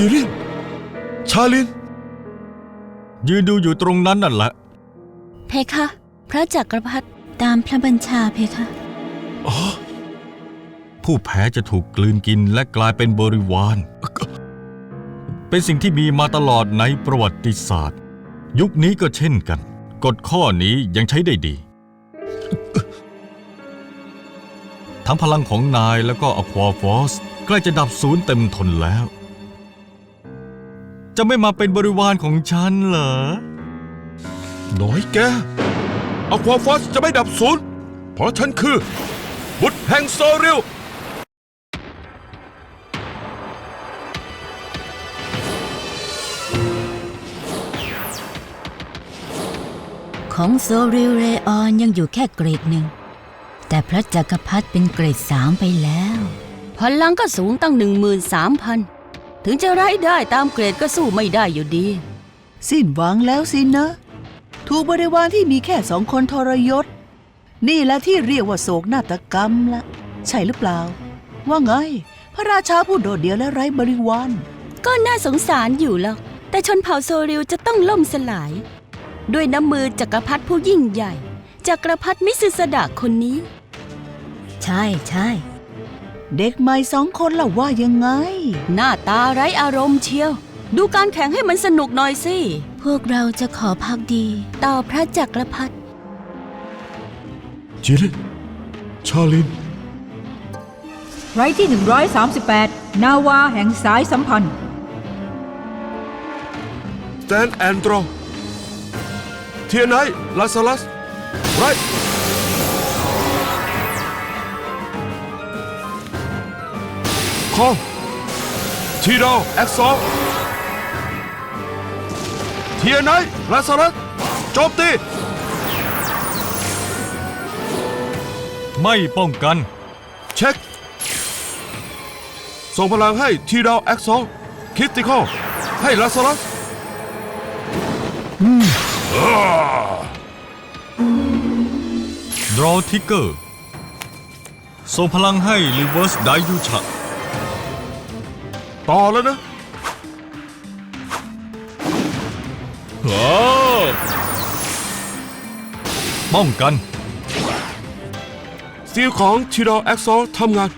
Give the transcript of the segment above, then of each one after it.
จิริน ชาลิน ยืนดูอยู่ตรงนั้นนั่นแหละ เพคะ พระจักรพรรดิตามพระบัญชาเพคะอ๋อผู้แพ้จะถูกกลืนกินและกลายเป็นบริวาร เป็นสิ่งที่มีมาตลอดในประวัติศาสตร์ ยุคนี้ก็เช่นกัน กฎข้อนี้ยังใช้ได้ดี ทั้งพลังของนายแล้วก็อควาฟอส ใกล้จะดับศูนย์เต็มทนแล้ว จะไม่มาเป็นบริวารของฉันเหรอ น้อยแกอาควาฟอสจะไม่ดับศูนย์ เพราะฉันคือ บุตรแห่งโซริลของโซริลเรออนยังอยู่แค่เกรดหนึ่ง แต่พระจักรพรรดิเป็นเกรดสามไปแล้ว พลังก็สูงตั้ง 13,000 ถึงจะไร้ได้ตามเกรดก็สู้ไม่ได้อยู่ดี สิ้นหวังแล้วสินะ ถูกบริวารที่มีแค่สองคนทรยศ นี่แหละที่เรียกว่าโศกนาฏกรรมละ ใช่หรือเปล่า ว่าไง พระราชาผู้โดดเดี่ยวและไร้บริวาร ก็น่าสงสารอยู่หรอกแต่ชนเผ่าโซริวจะต้องล่มสลาย ด้วยน้ำมือจักรพรรดิผู้ยิ่งใหญ่จักรพรรดิมิสสดาคนนี้ ใช่ใช่ เด็กใหม่สองคนล่ะว่ายังไง หน้าตาไร้อารมณ์เชียว ดูการแข่งให้มันสนุกหน่อยสิ พวกเราจะขอพักดี ต่อพระจักรพรรดิจิรินชาลิน ไรที่ 138 นาวาแห่งสายสัมพันธ์ สแตนแอนดรอเทียไนลาซาลัสไร คอทีดาวแอ็กซอลเทียไนลาซาลัสโจมตี ไม่ป้องกัน เช็ค ส่งพลังให้ทีดาวแอ็กซอลคิติคอลให้ลาซาลัสดรอทิกเกอร์ส่งพลังให้รีเวิร์สไดยูชะ ต่อแล้วนะโอ้ป้องกันสตีลของทีดอแอ็กซอลทำงาน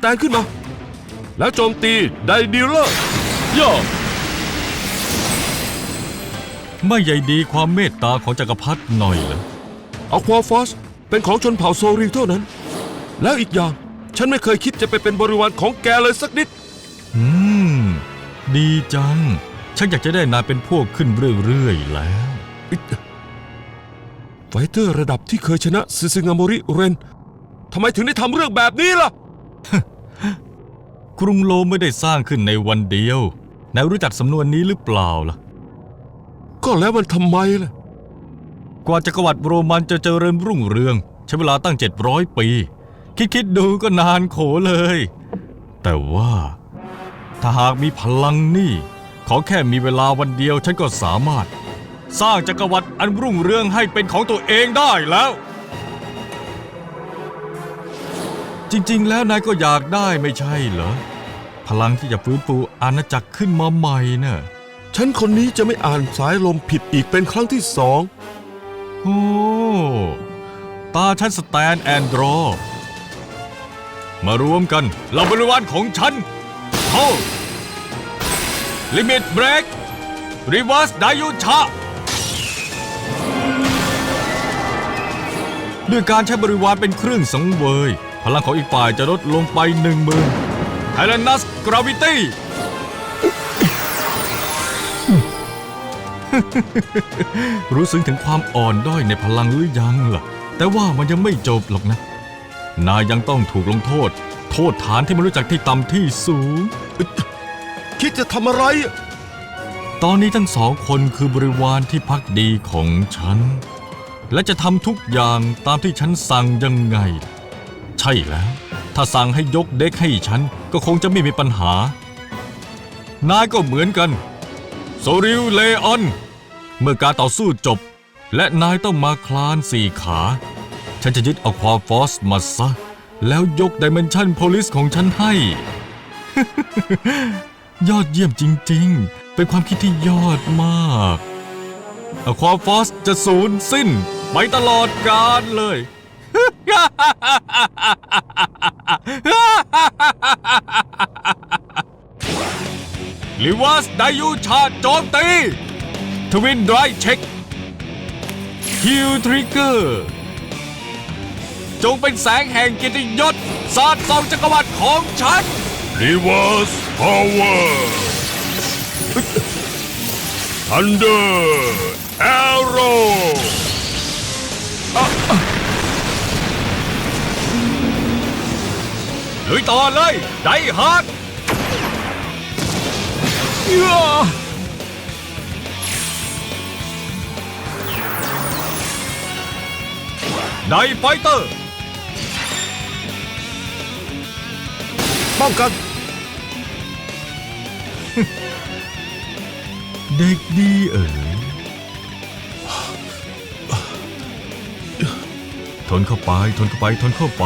แตนขึ้นมา แล้วโจมตีไดดีลเลอร์ย่อไม่ใยดีความเมตตาของจักรพรรดิหน่อยเหรอเอาควาฟอสเป็นของชนเผ่าโซริวเท่านั้น แล้วอีกอย่าง ฉันไม่เคยคิดจะไปเป็นบริวารของแกเลยสักนิด อืม ดีจัง ฉันอยากจะได้นายเป็นพวกขึ้นเรื่อยๆแล้วไฟเตอร์ระดับที่เคยชนะซิซิงาโมริเรนทำไมถึงได้ทำเรื่องแบบนี้ล่ะ กรุงโรมไม่ได้สร้างขึ้นในวันเดียวนายรู้จักสำนวนนี้หรือเปล่าล่ะ ก็แล้วมันทำไมล่ะ กว่าจักรวรรดิโรมันจะเจริญรุ่งเรือง ใช้เวลาตั้ง 700 ปี คิดคิดๆดูก็นานโขเลย แต่ว่า ถ้าหากมีพลังนี่ ขอแค่มีเวลาวันเดียวฉันก็สามารถ สร้างจักรวรรดิอันรุ่งเรืองให้เป็นของตัวเองได้แล้ว จริงๆ แล้วนายก็อยากได้ไม่ใช่เหรอ พลังที่จะฟื้นฟูอาณาจักรขึ้นมาใหม่น่ะฉันคนนี้จะไม่อ่านสายลมผิดอีกเป็นครั้งที่สอง โอ้ ตาฉันสแตนแอนดรอ มารวมกันเหล่าบริวารของฉัน เข้าลิมิตเบรกรีเวิร์สไดยูชะด้วยการใช้บริวารเป็นเครื่องสังเวย พลังของอีกฝ่ายจะลดลงไปหนึ่งหมื่นไฮแลนัสกราวิตี้รู้สึกถึงความอ่อนด้อยในพลังหรือยังล่ะ แต่ว่ามันยังไม่จบหรอกนะ นายยังต้องถูกลงโทษ ษฐานที่ไม่รู้จักที่ต่ำที่สูง คิดจะทำอะไร ตอนนี้ทั้งสองคนคือบริวารที่พักดีของฉัน และจะทำทุกอย่างตามที่ฉันสั่งยังไง ใช่แล้ว ถ้าสั่งให้ยกเด็กให้ฉัน ก็คงจะไม่มีปัญหา นายก็เหมือนกันโซริวเลออน เมื่อการต่อสู้จบ และนายต้องมาคลานสี่ขา ฉันจะยึดเอาความฟอสมาซะ แล้วยกดิเมนชันโพลิสของฉันให้ ยอดเยี่ยมจริงๆ เป็นความคิดที่ยอดมากอควาฟอสจะสูญสิ้น ไปตลอดกาลเลย ลิวัสไดยูชาโจมตี ทวินไดรเช็ค คิวทริกเกอร์ จงเป็นแสงแห่งเกียรติยศสาดส่องจักรวรรดิของฉัน Reverse Power Thunder Arrow ลุยต่อเลย ไดฮาร์ดไดไฟเตอร์ ป้องกัน เด็กดีเอ๋ยทนเข้าไป ทนเข้าไป ทนเข้าไป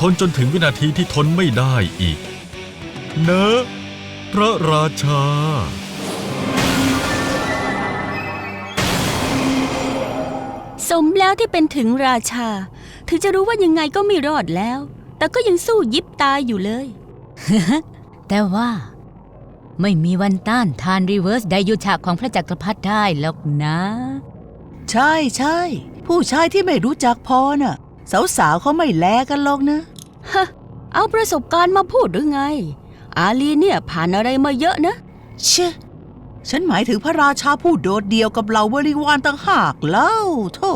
ทนจนถึงวินาทีที่ทนไม่ได้อีก เนอะพระราชา สมแล้วที่เป็นถึงราชา ถึงจะรู้ว่ายังไงก็ไม่รอดแล้ว แต่ก็ยังสู้ยิบตายอยู่เลย แต่ว่าไม่มีวันต้านทานรีเวิร์สไดยูชาของพระจักรพรรดิได้หรอกนะ ใช่ใช่ผู้ชายที่ไม่รู้จักพอน่ะ สาวๆเขาไม่แลกันหรอกนะ ฮะ เอาประสบการณ์มาพูดหรือไง อาลีเนี่ยผ่านอะไรมาเยอะนะ เชะฉันหมายถึงพระราชาผู้โดดเดี่ยวกับเหล่าบริวารต่างหากเล่าโธ่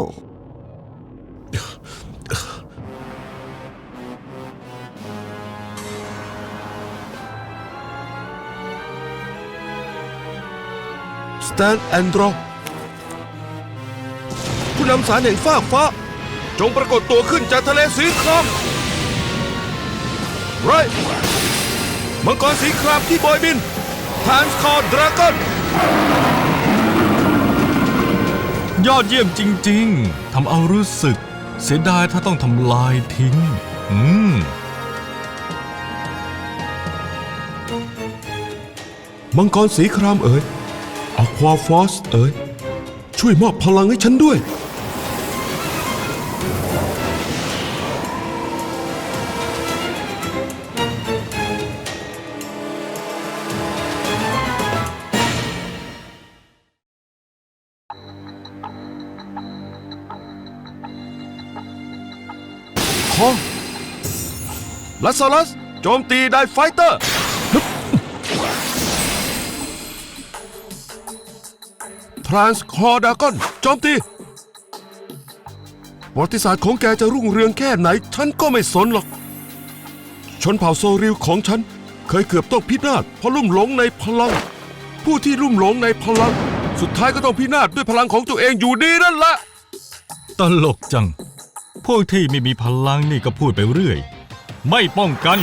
สแตนแอนดรอผู้นำสารแห่งฟากฟ้า จงปรากฏตัวขึ้นจากทะเลสีครามไรมังกรสีครามที่บอยบินทานสคอร์ดราก้อนยอดเยี่ยมจริง ๆ ทำเอารู้สึก เสียดายถ้าต้องทำลายทิ้ง อืม มังกรสีครามเอ๋ย อควาฟอสเอ๋ยช่วยมอบพลังให้ฉันด้วย คอลัสซาลัส โจมตีไดไฟเตอร์ รานส์คอร์ดากอนโจมตีประวัติศาสตร์ของแกจะรุ่งเรืองแค่ไหน ฉันก็ไม่สนหรอก ชนเผ่าโซริวของฉัน เคยเกือบต้องพินาศเพราะลุ่มหลงในพลัง ผู้ที่ลุ่มหลงในพลัง สุดท้ายก็ต้องพินาศด้วยพลังของตัวเองอยู่ดีนั่นแหละตลกจัง พวกที่ไม่มีพลังนี่ก็พูดไปเรื่อย ไม่ป้องกัน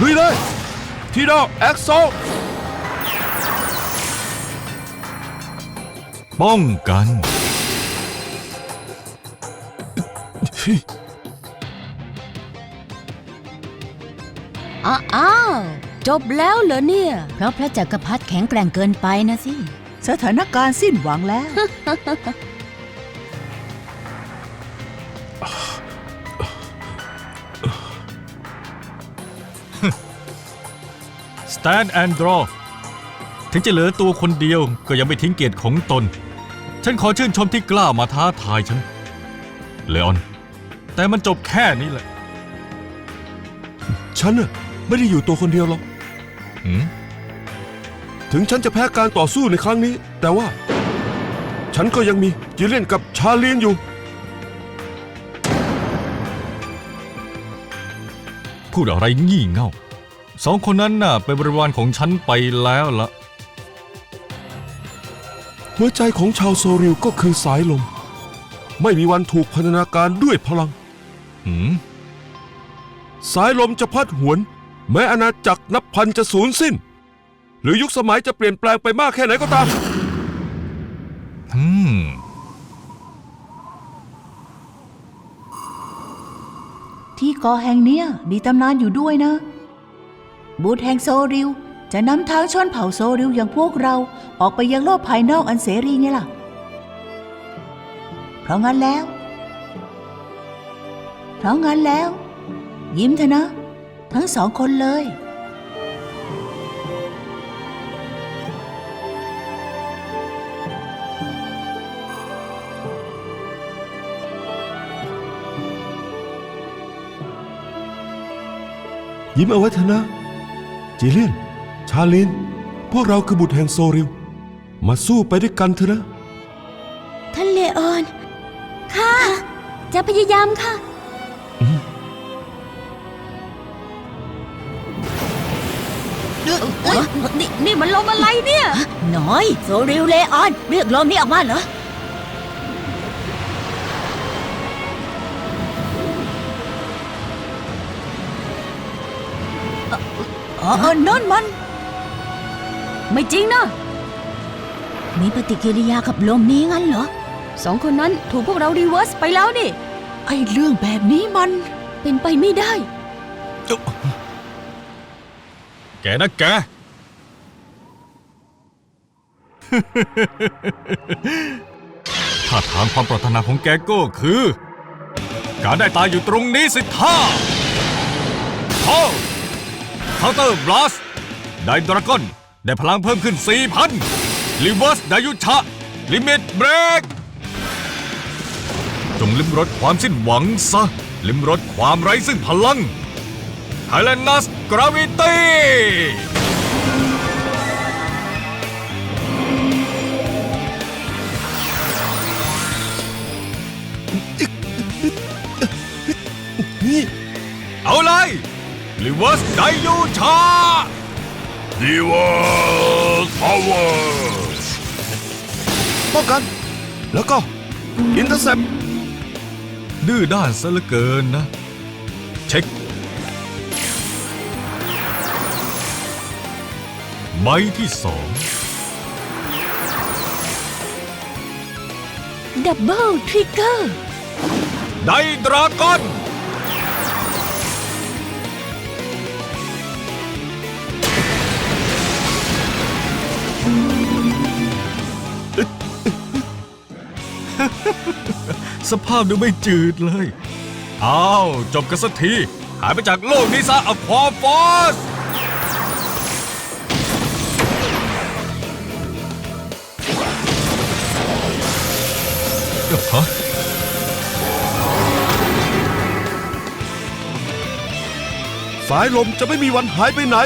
ลุยเลย ทีดอแอ็กโซป้องกัน อ้าวอ้าวจบแล้วเหรอเนี่ย เพราะพระจักรพรรดิแข็งแกร่งเกินไปนะสิ สถานการณ์สิ้นหวังแล้ว Stand and draw ถึงจะเหลือตัวคนเดียวก็ยังไม่ทิ้งเกียรติของตน ฉันขอชื่นชมที่กล้ามาท้าทายฉัน เลออน แต่มันจบแค่นี้แหละฉันน่ะไม่ได้อยู่ตัวคนเดียวหรอก หืมถึงฉันจะแพ้การต่อสู้ในครั้งนี้ แต่ว่า ฉันก็ยังมีจิเลียนกับชาลีนอยู่ พูดอะไรงี่เง่า สองคนนั้นน่ะเป็นบริวารของฉันไปแล้วละหัวใจของชาวโซริวก็คือสายลม ไม่มีวันถูกพันธนาการด้วยพลัง หืม สายลมจะพัดหวน แม้อาณาจักรนับพันจะสูญสิ้น หรือยุคสมัยจะเปลี่ยนแปลงไปมากแค่ไหนก็ตาม อืม ที่เกาะแห่งเนี้ยมีตำนานอยู่ด้วยนะ บูธแห่งโซริว จะนำทางชนเผ่าโซริวอย่างพวกเราออกไปยังโลกภายนอกอันเสรีไงล่ะ เพราะงั้นแล้ว เพราะงั้นแล้ว ยิ้มเถอะนะ ทั้งสองคนเลย ยิ้มเอาไว้เถอะนะจิเลียน ชาลิน พวกเราคือบุตรแห่งโซริวมาสู้ไปด้วยกันเถอะนะ ท่านเลออน ค่ะ จะพยายามค่ะ นี่นี่มันลมอะไรเนี่ย น้อย โซริวเลออน เรียกลมนี้ออกมาเหรอ เออนั่นมัน ไม่จริงนะ มีปฏิกิริยากับลมนี้งั้นเหรอ สองคนนั้นถูกพวกเรารีเวิร์สไปแล้วนี่ ไอ้เรื่องแบบนี้มันเป็นไปไม่ได้ แกนะแก ถ้าทางความปรารถนาของแกก็คือ การได้ตายอยู่ตรงนี้สิท่าเข้า เคาน์เตอร์บลัสไดดราก้อนได้พลังเพิ่มขึ้น 4,000ลิเวอร์สไดยุชะ ลิมิตเบรกจงลิมรสความสิ้นหวังซะ ลิมรสความไร้ซึ่งพลังไฮแลนด์นัสกราวิตี้ ลิเว r ร์สไดยูชาดีวอร์พาวเวอร์ป้องกัน แล้วก็อินเตอร์เซปดื้อด้านซะเหลือเกินนะ เช็คใบที่สองดับเบิลทริกเกอร์ไดดราก้อน สภาพดูไม่จืดเลย อ้าว จบกันสักที หายไปจากโลกนี้ซะอควาฟอสฮะสายลมจะไม่มีวันหายไปไหน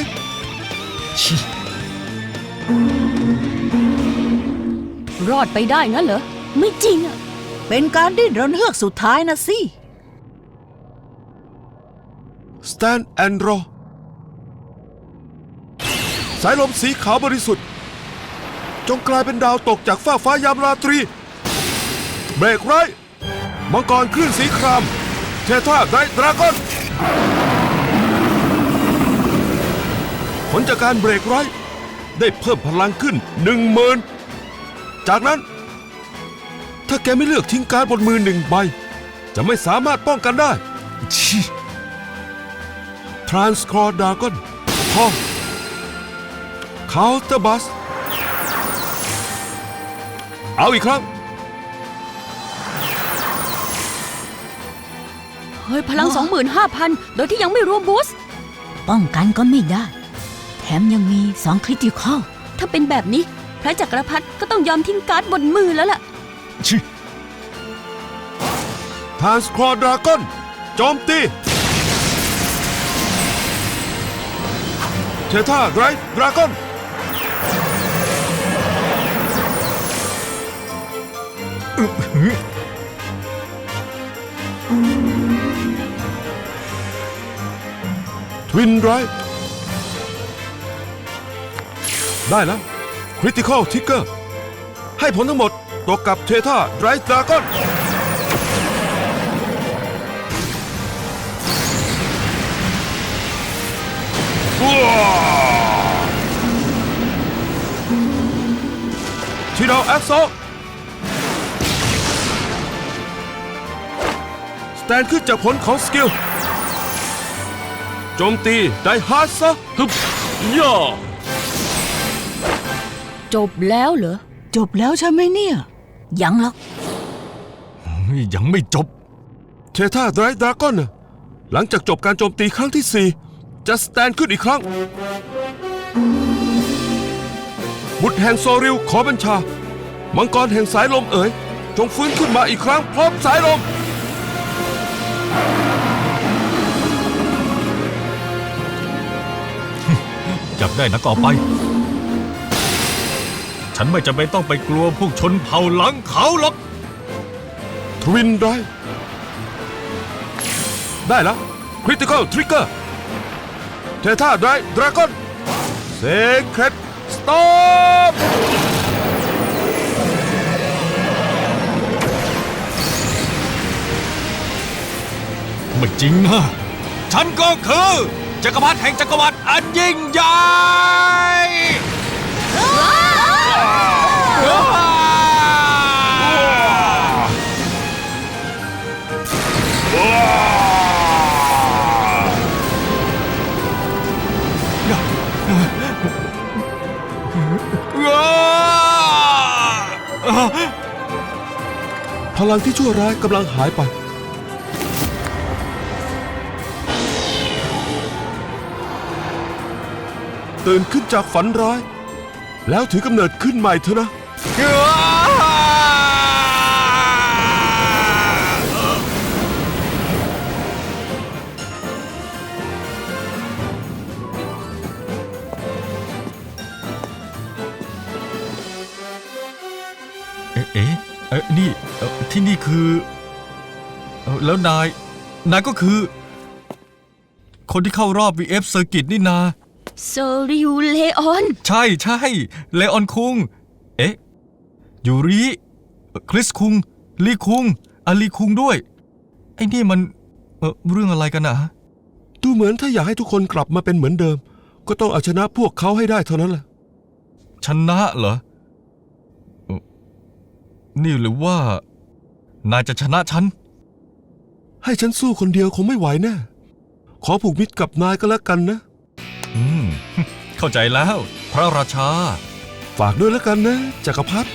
รอดไปได้งั้นเหรอ ไม่จริงอะเป็นการดิ้นรนเฮือกสุดท้ายนะสิ Stand and Raw สายลมสีขาวบริสุทธิ์ จงกลายเป็นดาวตกจากฟ้ากฟ้ายามราตรี เบรกไรท์มังกรคลื่นสีคราม เทท่าไดดราก้อนผลจากการเบรกไรท์ได้เพิ่มพลังขึ้นหนึ่งหมื่นจากนั้น ถ้าแกไม่เลือกทิ้งการดบนมือหนึ่งใบ จะไม่สามารถป้องกันได้ทรานสคอร์ดากอนพอเคาน์เตอร์บัส เอาอีกครั้งเฮ้ย พลัง 25,000 โดยที่ยังไม่รวมบูสต์ป้องกันก็ไม่ได้ แถมยังมีสองคริติคอลถ้าเป็นแบบนี้ พระจักรพรรดิก็ต้องยอมทิ้งการ์ดบนมือแล้วล่ะ ทานสคอร์ดากอนโจมตีเทท่าไรดราก้อนทวินไรได้แล้วคริติคอลทิกเกอร์ให้ผลทั้งหมด ตกกับเทท่าไรดราก้อนทีดาวแอคโซสแตนขึ้นจากผลของสกิลโจมตีไดฮาร์ดซะฮึบย่าจบแล้วเหรอ จบแล้วใช่ไหมเนี่ย ยังหรอกยังไม่จบ เทท่าไดรดราก้อนน่ะหลังจากจบการโจมตีครั้งที่สี่จะสแตนขึ้นอีกครั้ง บุตรแห่งโซริวขอบัญชา มังกรแห่งสายลมเอ๋ย จงฟื้นขึ้นมาอีกครั้งพร้อมสายลม จับได้นะก็เอาไป ฉันไม่จำเป็นต้องไปกลัวพวกชนเผ่าหลังเขาหรอกทวินไดได้แล้วคริติคอลทริกเกอร์เทท่าไดดราก้อนเซเครตสตอมไม่จริงนะ ฉันก็คือจักรพรรดิแห่งจักรวรรดิอันยิ่งใหญ่ พลังที่ชั่วร้ายกำลังหายไป ตื่นขึ้นจากฝันร้าย แล้วถือกำเนิดขึ้นใหม่เถอะนะ เอ๊ะเอ๊ะเอ๊ะนี่เอ่อที่นี่คือเอ่อแล้วนาย นายก็คือ คนที่เข้ารอบ VF เซอร์กิตนี่นา โซริวเลออน ใช่ใช่เลออนคุง เอ๊ะ ยูริเอ่อคริสคุง ลีคุงอาลีคุงด้วย ไอ้นี่มันเอ่อเรื่องอะไรกันนะดูเหมือนถ้าอยากให้ทุกคนกลับมาเป็นเหมือนเดิม ก็ต้องเอาชนะพวกเขาให้ได้เท่านั้นแหละ ชนะเหรอเอ่อ นี่หรือว่า นายจะชนะฉัน ให้ฉันสู้คนเดียวคงไม่ไหวแน่ขอผูกมิตรกับนายก็แล้วกันนะ อืม เข้าใจแล้ว พระราชา ฝากด้วยแล้วกันนะจักรพรรดิ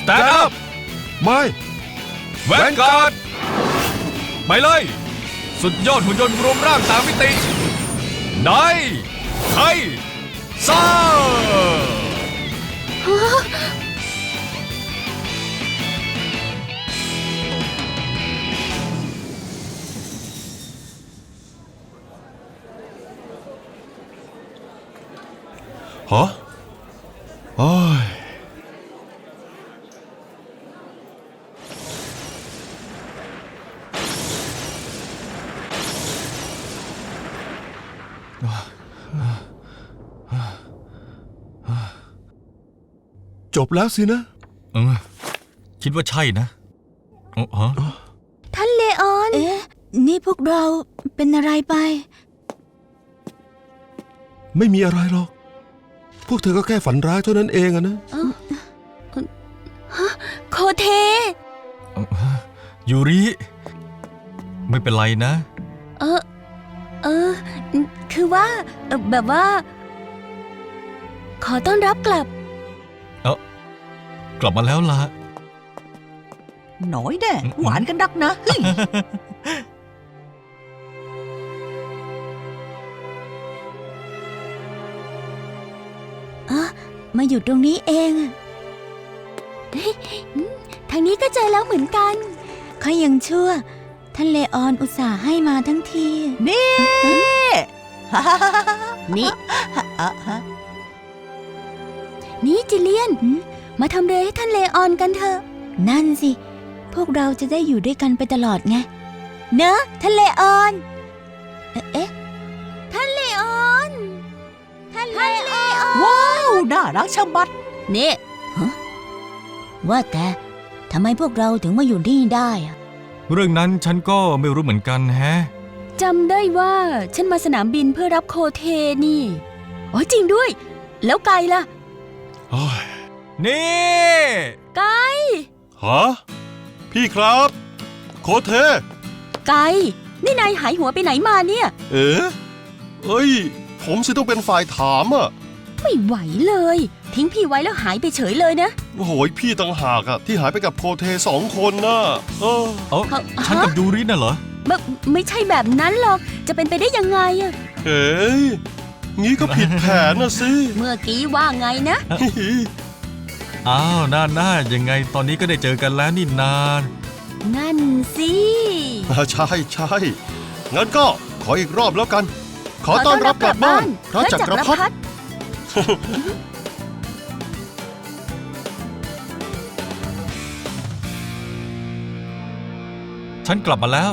Stand up ไม่ แวนการ์ดไปเลย สุดยอดหุ่นยนต์รวมร่างสามมิติ ในไทยซ่า ฮะโอ้ จบแล้วสินะ เออคิดว่าใช่นะอ๋อฮะท่านเลออน เอ๊ะ นี่พวกเราเป็นอะไรไป ไม่มีอะไรหรอก พวกเธอก็แค่ฝันร้ายเท่านั้นเองอะนะ โคเท ยูริ ไม่เป็นไรนะ เออ เออ คือว่าเอ่อแบบว่า ขอต้อนรับกลับ กลับมาแล้วล่ะหน่อยแน่หวานกันนักนะเฮ้ยมาอยู่ตรงนี้เองอะทางนี้ก็เจอแล้วเหมือนกันเขายังชั่วท่านเลออนอุตส่าห์ให้มาทั้งที นี่นี่อะฮะนี่จิเลียนหื มมาทำเรให้ท่านเลออนกันเถอะ นั่นสิ พวกเราจะได้อยู่ด้วยกันไปตลอดไง เนอะท่านเลออน เอ๊ะเอ๊ะท่านเลออน ท่านเลออน ว้าว น่ารักชะมัด นี่ว่าแต่ทำไมพวกเราถึงมาอยู่นี่ได้อะ เรื่องนั้นฉันก็ไม่รู้เหมือนกันแฮะ จำได้ว่าฉันมาสนามบินเพื่อรับโคเทนี่ อ๋อจริงด้วย แล้วไกลล่ะ นี่ไกลฮะพี่ครับ โคเท ไกลนี่นายหายหัวไปไหนมาเนี่ย เอ๊ะเอ้ย ผมสิต้องเป็นฝ่ายถามอะ ไม่ไหวเลย ทิ้งพี่ไว้แล้วหายไปเฉยเลยนะ โอ้โหยพี่ต่างหากอะที่หายไปกับโคเทสองคนน่ะเออเอ้าฮะ ฉันกับยูริน่ะเหรอ ไม่ไม่ใช่แบบนั้นหรอก จะเป็นไปได้ยังไงอะเฮ้ยงี้ก็ผิดแผนนะสิ เมื่อกี้ว่าไงนะ อ้าวน่าน่ายังไงตอนนี้ก็ได้เจอกันแล้วนี่นานนั่นสิ อ่าใช่ใช่งั้นก็ขออีกรอบแล้วกัน ขอต้อนรับกลับบ้านพระจักรพรรดิ ฉันกลับมาแล้ว